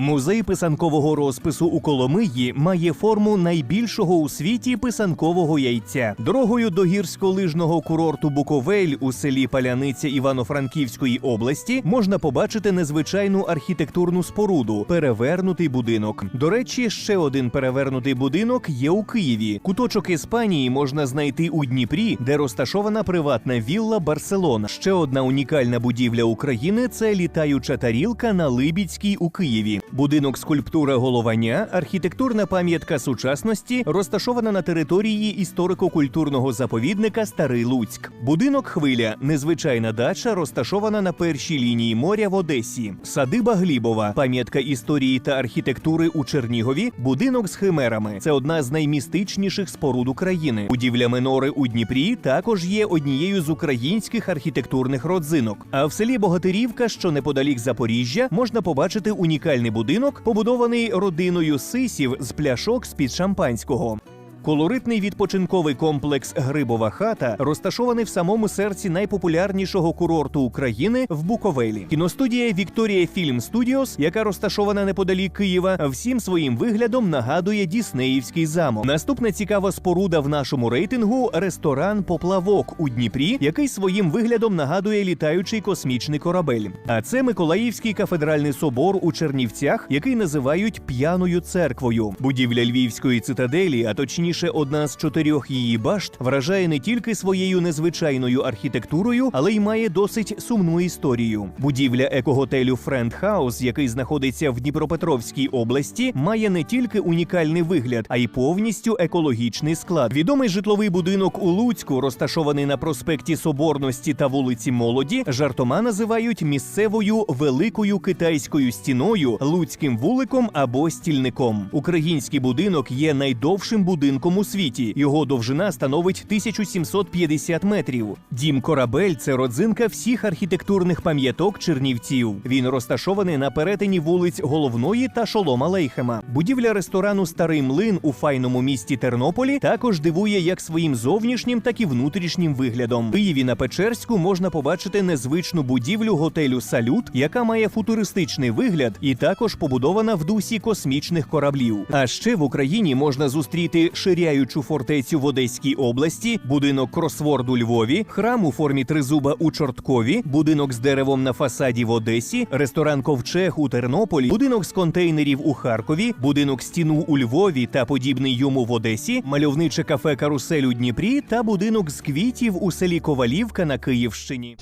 Музей писанкового розпису у Коломиї має форму найбільшого у світі писанкового яйця. Дорогою до гірськолижного курорту Буковель у селі Паляниця Івано-Франківської області можна побачити незвичайну архітектурну споруду перевернутий будинок. До речі, ще один перевернутий будинок є у Києві. Куточок Іспанії можна знайти у Дніпрі, де розташована приватна вілла Барселона. Ще одна унікальна будівля України це літаюча тарілка на Либідській у Києві. Будинок скульптура головання, архітектурна пам'ятка сучасності, розташована на території історико-культурного заповідника Старий Луцьк. Будинок хвиля, незвичайна дача, розташована на першій лінії моря в Одесі. Садиба Глібова, пам'ятка історії та архітектури у Чернігові. Будинок з химерами. Це одна з наймістичніших споруд України. Будівля Минори у Дніпрі також є однією з українських архітектурних родзинок. А в селі Богатирівка, що неподалік Запоріжжя, можна побачити унікальний будинок, побудований родиною сисів з пляшок з-під шампанського. Колоритний відпочинковий комплекс Грибова хата розташований в самому серці найпопулярнішого курорту України в Буковелі. Кіностудія Вікторія Фільм Студіос, яка розташована неподалік Києва, всім своїм виглядом нагадує Діснеївський замок. Наступна цікава споруда в нашому рейтингу ресторан Поплавок у Дніпрі, який своїм виглядом нагадує літаючий космічний корабель. А це Миколаївський кафедральний собор у Чернівцях, який називають п'яною церквою. Будівля Львівської цитаделі, а точніше, одна з чотирьох її башт, вражає не тільки своєю незвичайною архітектурою, але й має досить сумну історію. Будівля екоготелю Френд Хаус, який знаходиться в Дніпропетровській області, має не тільки унікальний вигляд, а й повністю екологічний склад. Відомий житловий будинок у Луцьку, розташований на проспекті Соборності та вулиці Молоді, жартома називають місцевою великою китайською стіною, луцьким вуликом або стільником. Український будинок є найдовшим будинком у світі. Його довжина становить 1750 метрів. Дім Корабель це родзинка всіх архітектурних пам'яток Чернівців. Він розташований на перетині вулиць Головної та Шолома Лейхема. Будівля ресторану Старий млин у файному місті Тернополі також дивує як своїм зовнішнім, так і внутрішнім виглядом. В Києві на Печерську можна побачити незвичну будівлю готелю Салют, яка має футуристичний вигляд і також побудована в дусі космічних кораблів. А ще в Україні можна зустріти ширяючу фортецю в Одеській області, будинок кросворд у Львові, храм у формі тризуба у Чорткові, будинок з деревом на фасаді в Одесі, ресторан Ковчег у Тернополі, будинок з контейнерів у Харкові, будинок стіну у Львові та подібний йому в Одесі, мальовниче кафе Карусель у Дніпрі та будинок з квітів у селі Ковалівка на Київщині.